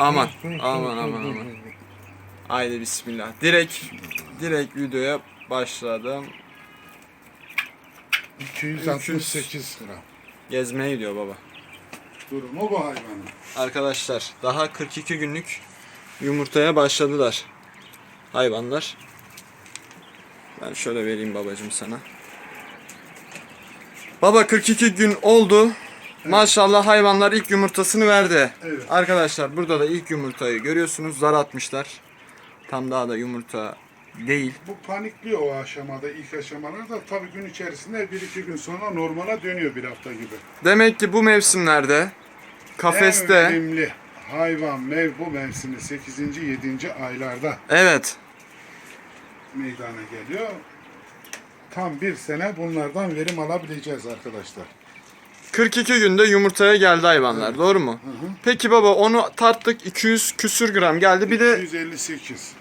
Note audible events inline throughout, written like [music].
Aman aman aman aman. Haydi bismillah. Direkt direkt videoya başladım. 268 gram. Gezmeye gidiyor baba. Durumu bu hayvanın. Arkadaşlar daha 42 günlük yumurtaya başladılar hayvanlar. Ben şöyle vereyim babacım sana. Baba 42 gün oldu. Maşallah hayvanlar ilk yumurtasını verdi. Evet. Arkadaşlar burada da ilk yumurtayı görüyorsunuz. Zar atmışlar. Tam daha da yumurta değil. Bu panikliyor o aşamada, ilk aşamalarda. Tabii gün içerisinde 1-2 gün sonra normala dönüyor bir hafta gibi. Demek ki bu mevsimlerde En kafeste önemli hayvan mev bu mevsimi 8. 7. aylarda evet meydana geliyor. Tam bir sene bunlardan verim alabileceğiz arkadaşlar. 42 günde yumurtaya geldi hayvanlar. Doğru mu? Hı hı. Peki baba onu tarttık 200 küsür gram geldi. Bir de 258.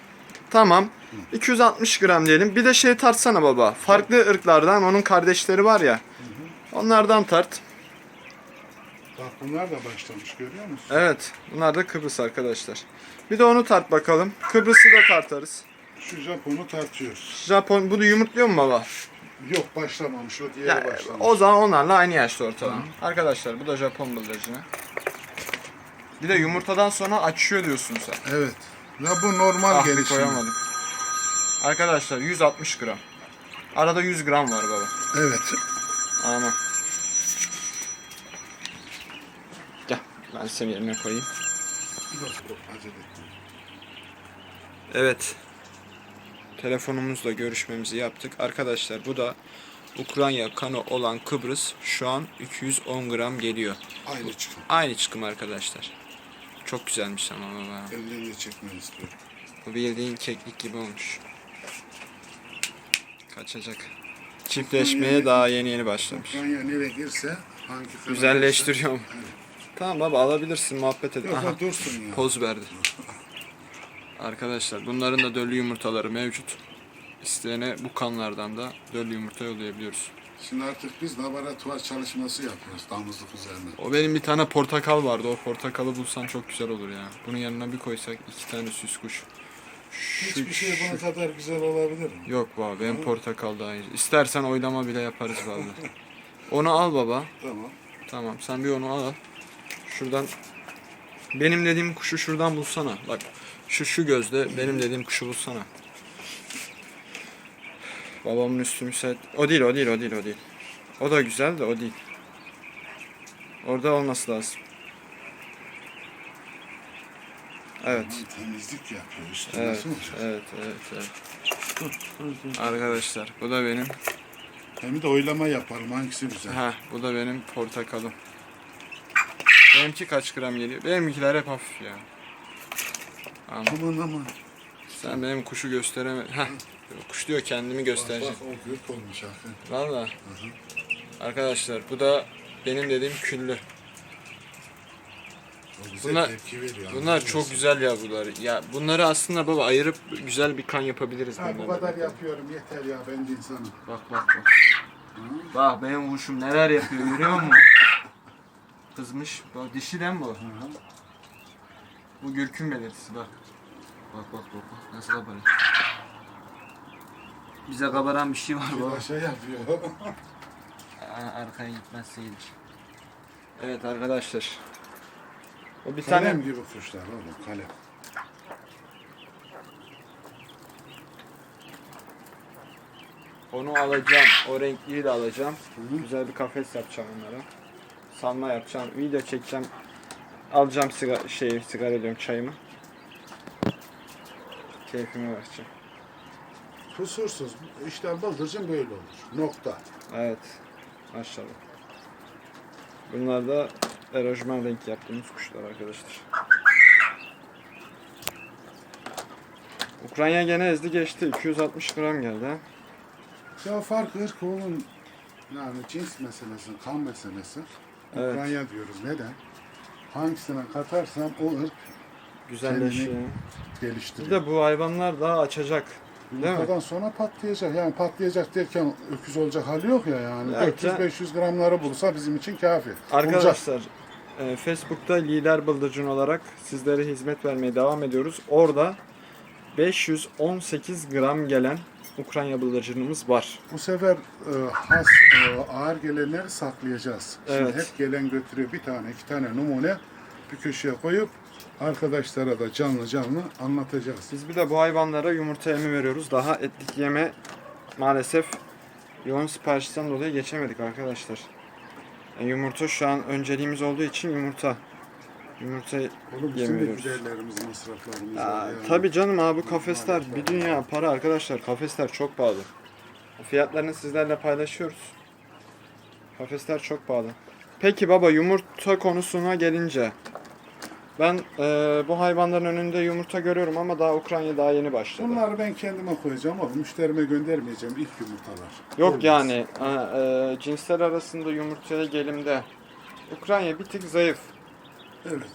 tamam 260 gram diyelim. Bir de şey tartsana baba. Farklı ırklardan onun kardeşleri var ya. Onlardan tart. Bak bunlar da başlamış görüyor musun? Evet. Bunlar da Kıbrıs arkadaşlar. Bir de onu tart bakalım. Kıbrıs'ı da tartarız. Şu Japon'u tartıyoruz. Japon bunu yumurtluyor mu baba? Yok başlamamış o diğeri Ya, başlamış. o zaman onlarla aynı yaşta ortalama. Arkadaşlar bu da Japon bıldırcını. Bir de yumurtadan sonra açıyor diyorsun sen. Evet. Ya bu normal Ah bir gelişim. koyamadım. Arkadaşlar 160 gram. Arada 100 gram var baba. Evet. Ama. Gel ben seni yerine koyayım. Acele. Evet. Telefonumuzla görüşmemizi yaptık. Arkadaşlar bu da Ukrayna kanı olan Kıbrıs şu an 210 gram geliyor. Aynı çıkın. Aynı çıkım arkadaşlar. Çok güzelmiş ama baba. De çekmeni istiyorum. Bu bildiğin keklik gibi olmuş. Kaçacak. Çiftleşmeye daha yeni yeni başlamış. Ukrayna nereye girse hangi kanal Güzelleştiriyor mu? girse- Evet. Tamam baba alabilirsin muhabbet edin. Yok Aha, dursun ya. poz verdi. [laughs] Arkadaşlar bunların da döllü yumurtaları mevcut. İsteyene bu kanlardan da döllü yumurta yollayabiliyoruz. Şimdi artık biz laboratuvar çalışması yapıyoruz damızlık üzerine. O benim bir tane portakal vardı. O portakalı bulsan çok güzel olur ya. Bunun yanına bir koysak iki tane süs kuş. Şu- Hiçbir şey bunun kadar güzel olabilir mi? Yok baba benim portakal daha iyi. İstersen oylama bile yaparız vallahi. [laughs] Onu al baba. Tamam. Tamam sen bir onu al. Şuradan benim dediğim kuşu şuradan bulsana. Bak şu şu gözde benim dediğim kuşu bulsana. Babamın üstü müsait. O değil o değil o değil o değil. O da güzel de o değil. Orada olması lazım. Evet. Temizlik yapıyor üstü Evet, nasıl olacak? evet, evet, evet. Arkadaşlar bu da benim. Hem de oylama yapalım hangisi güzel. Ha, bu da benim portakalım. Benimki kaç gram geliyor? Benimkiler hep hafif ya. Ama Aman aman. sen benim kuşu göstereme... Heh, kuş diyor kendimi göstereceğim. Bak o gürk olmuş hakikaten. Valla. Arkadaşlar bu da benim dediğim küllü. Bize Bunlar- veriyor. Bunlar çok mı? güzel yavrular. Ya bunları aslında baba ayırıp güzel bir kan yapabiliriz. Ha, bu kadar yapıyorum yeter ya ben de insanım. Bak bak bak. Bak benim kuşum neler yapıyor görüyor musun? Kızmış. Bak dişi mi bu? Bu gürkün belirtisi bak. Bak bak bak bak nasıl kabarıyor. Bize kabaran bir şey var Bir baba. de şey yapıyor. [laughs] Arkaya gitmezse iyidir. Evet arkadaşlar. O bir kalem tane gibi kuşlar oğlum kalem. onu alacağım. O renkliyi de alacağım. Güzel bir kafes yapacağım onlara. Salma yapacağım. Video çekeceğim. Alacağım sigara şeyi sigara diyorum çayımı. Keyfime bakacağım. Kusursuz. İşte bıldırcın böyle olur. Nokta. Evet. Maşallah. Bunlar da erojman renk yaptığımız kuşlar arkadaşlar. Ukrayna gene ezdi geçti. 260 gram geldi ha. Ya fark ırk onun yani cins meselesi, kan meselesi. Evet. Ukrayna diyoruz. Neden? Hangisine katarsam o ırk Güzelleşiyor. Kendini- Bir geliştiriyor. de bu hayvanlar daha açacak. Değil mi? Yumurtadan sonra patlayacak. Yani patlayacak derken öküz olacak hali yok ya yani. Ya 400-500 gramları bulsa bizim için kafi. Arkadaşlar e, Facebook'ta lider bıldırcın olarak sizlere hizmet vermeye devam ediyoruz. Orada 518 gram gelen Ukrayna bıldırcınımız var. Bu sefer e, has e, ağır gelenleri saklayacağız. Şimdi Evet. hep gelen götürüyor bir tane iki tane numune bir köşeye koyup arkadaşlara da canlı canlı anlatacağız. Biz bir de bu hayvanlara yumurta yemi veriyoruz. Daha etlik yeme maalesef yoğun siparişten dolayı geçemedik arkadaşlar. Yani yumurta şu an önceliğimiz olduğu için yumurta. Yumurta Oğlum bizim de Yemiyoruz. giderlerimiz, masraflarımız var yani. tabii canım abi kafesler bir dünya para arkadaşlar. Kafesler çok pahalı. Fiyatlarını sizlerle paylaşıyoruz. Kafesler çok pahalı. Peki baba yumurta konusuna gelince ben eee, bu hayvanların önünde yumurta görüyorum ama daha Ukrayna daha yeni başladı. Bunları ben kendime koyacağım ama müşterime göndermeyeceğim ilk yumurtalar. Yok Olmaz. yani ha, eee, cinsler arasında yumurtaya gelimde Ukrayna bir tık zayıf. Evet.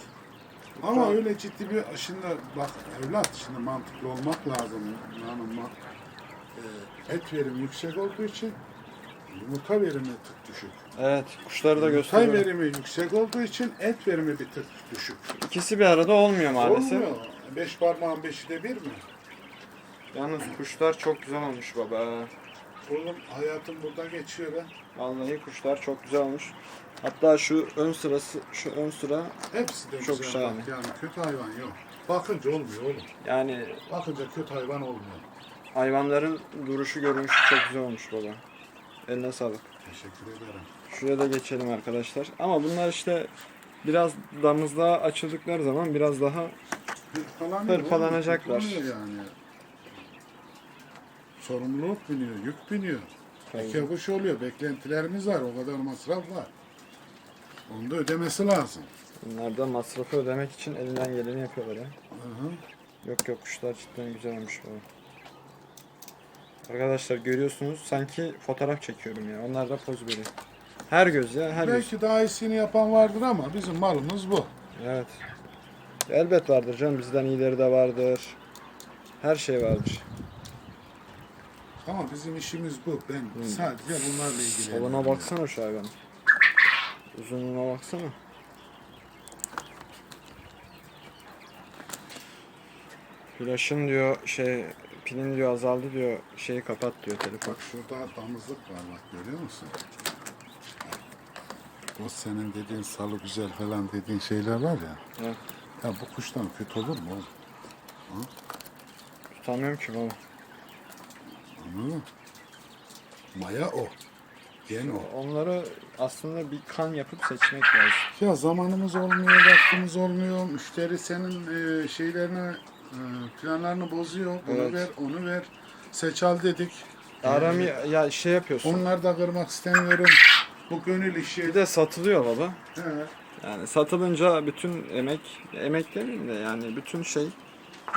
Ama öyle ciddi bir şimdi bak evlat şimdi mantıklı olmak lazım. Yani ma- e, et verimi yüksek olduğu için yumurta verimi tık düşük. Evet kuşları da Yumurta gösteriyor. verimi yüksek olduğu için et verimi bir tık düşük. İkisi bir arada olmuyor maalesef. Olmuyor. Beş parmağın beşi de bir mi? Yalnız kuşlar çok güzel olmuş baba. Oğlum hayatım burada geçiyor ha. Vallahi kuşlar çok güzel olmuş. Hatta şu ön sırası, şu ön sıra Hepsi de Çok güzel. şahane. bak Yani kötü hayvan yok. Bakınca olmuyor oğlum. yani Bakınca kötü hayvan olmuyor. hayvanların duruşu görünüşü çok güzel olmuş baba. Eline sağlık. Teşekkür ederim. Şuraya da geçelim arkadaşlar. Ama bunlar işte biraz damızlığa açıldıkları zaman biraz daha Hırpalanıyor. Hırpalanacaklar. oğlum, hırpalanıyor yani. Sorumluluk biniyor, yük biniyor. İki kuş oluyor, beklentilerimiz var, o kadar masraf var. Onu da ödemesi lazım. bunlar da masrafı ödemek için elinden geleni yapıyorlar ya. Hı hı. Yok yok kuşlar cidden güzel olmuş baba. Arkadaşlar görüyorsunuz sanki fotoğraf çekiyorum ya. Onlar da poz veriyor. Her göz ya her göz. Belki daha iyisini yapan vardır ama bizim malımız bu. Evet. Elbet vardır canım. Bizden iyileri de vardır. Her şey vardır. Ama bizim işimiz bu. Ben sadece bunlarla ilgileniyorum. Soluna baksana şu hayvan. Uzunluğuna baksana. Flaşın diyor şey pilin diyor azaldı diyor şeyi kapat diyor telefon. Bak şurada damızlık var bak görüyor musun? O senin dediğin salı güzel falan dediğin şeyler var ya. Evet. Ya bu kuştan kötü olur mu oğlum? Tutamıyorum ki baba. Anladın mı? Maya o. Gen o. Onları aslında bir kan yapıp seçmek lazım. Ya zamanımız olmuyor, vaktimiz olmuyor. Müşteri senin e, şeylerini, e, planlarını bozuyor. Bunu Evet. ver, onu ver. Seç al dedik. Aram ya şey yapıyorsun. Onları da kırmak istemiyorum. Bu gönül işi. Bir de satılıyor baba. He. Yani satılınca bütün emek, emek demeyeyim de yani bütün şey,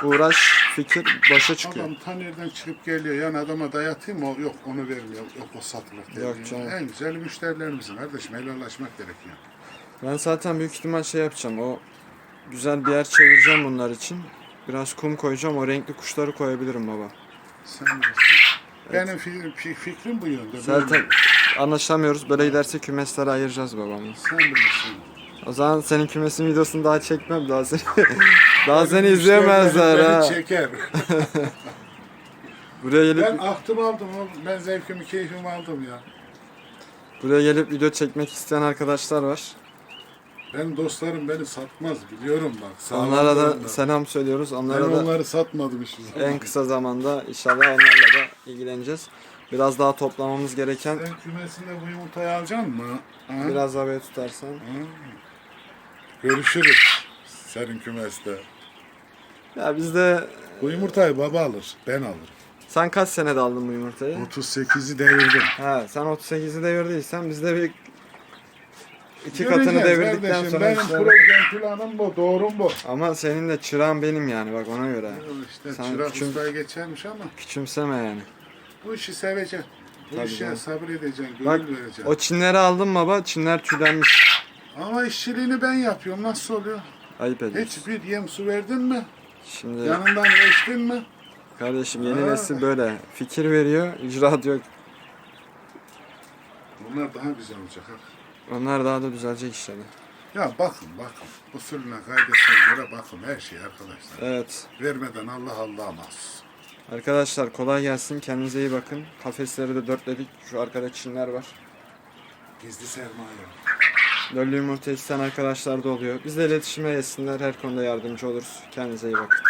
uğraş, fikir başa çıkıyor. Adam ta nereden çıkıp geliyor. Yani adama dayatayım o yok onu vermiyor. Yok o satılır. Yok canım. En güzel müşterilerimizin kardeşim. Helallaşmak gerekiyor. Ben zaten büyük ihtimal şey yapacağım. O güzel bir yer çevireceğim bunlar için. Biraz kum koyacağım. O renkli kuşları koyabilirim baba. Sen bilirsin. Benim fi- fi- fikrim bu yönde. Zaten anlaşamıyoruz. Böyle giderse kümesleri ayıracağız babamla. Sen bilirsin. O zaman senin kümesin videosunu daha çekmem. Seni, [laughs] daha seni izleyemezler beni ha. çeker. [laughs] Buraya gelip Ben ahtım aldım oğlum. Ben zevkimi, keyfimi aldım ya. buraya gelip video çekmek isteyen arkadaşlar var. Benim dostlarım beni satmaz biliyorum bak. Sağlam Onlara da durumda. selam söylüyoruz. Ben Onlara da onları satmadım hiçbir zaman. en kısa zamanda inşallah onlarla da ilgileneceğiz. Biraz daha toplamamız gereken Sen kümesinde bu yumurtayı alacaksın mı? Ha? biraz daha böyle tutarsan. Görüşürüz. Senin kümeste. Ya bizde Bu yumurtayı baba alır. Ben alırım. sen kaç senede aldın bu yumurtayı? 38'i devirdim. Ha sen 38'i devirdiysen bizde bir iki katını Göreceğiz devirdikten kardeşim. sonra Benim inşallah- projem planım bu. Doğrum bu. Ama senin de çırağın benim yani bak ona göre. İşte Sen çırak küçüm- ustaya geçermiş ama Küçümseme yani. bu işi seveceksin. Bu Tabii işe canım. sabredeceksin, gönül Bak vereceksin. o çinleri aldın baba. Çinler tüylenmiş. Ama işçiliğini ben yapıyorum. Nasıl oluyor? Ayıp ediyorsun. Hiç bir yem su verdin mi? Şimdi Yanından geçtin mi? kardeşim yeni Ha. nesil böyle. Fikir veriyor, icraat yok. Bunlar daha güzel olacak. ha. Onlar daha da düzelecek inşallah. Ya bakın bakın. Usulüne kaidesine göre bakın her şey arkadaşlar. Evet. Vermeden Allah Allah'a mahsus. Arkadaşlar kolay gelsin. Kendinize iyi bakın. Kafesleri de dörtledik. Şu arkada çinler var. Gizli sermaye. Yumurta isteyen arkadaşlar da oluyor. Bizle iletişime geçsinler. Her konuda yardımcı oluruz. Kendinize iyi bakın.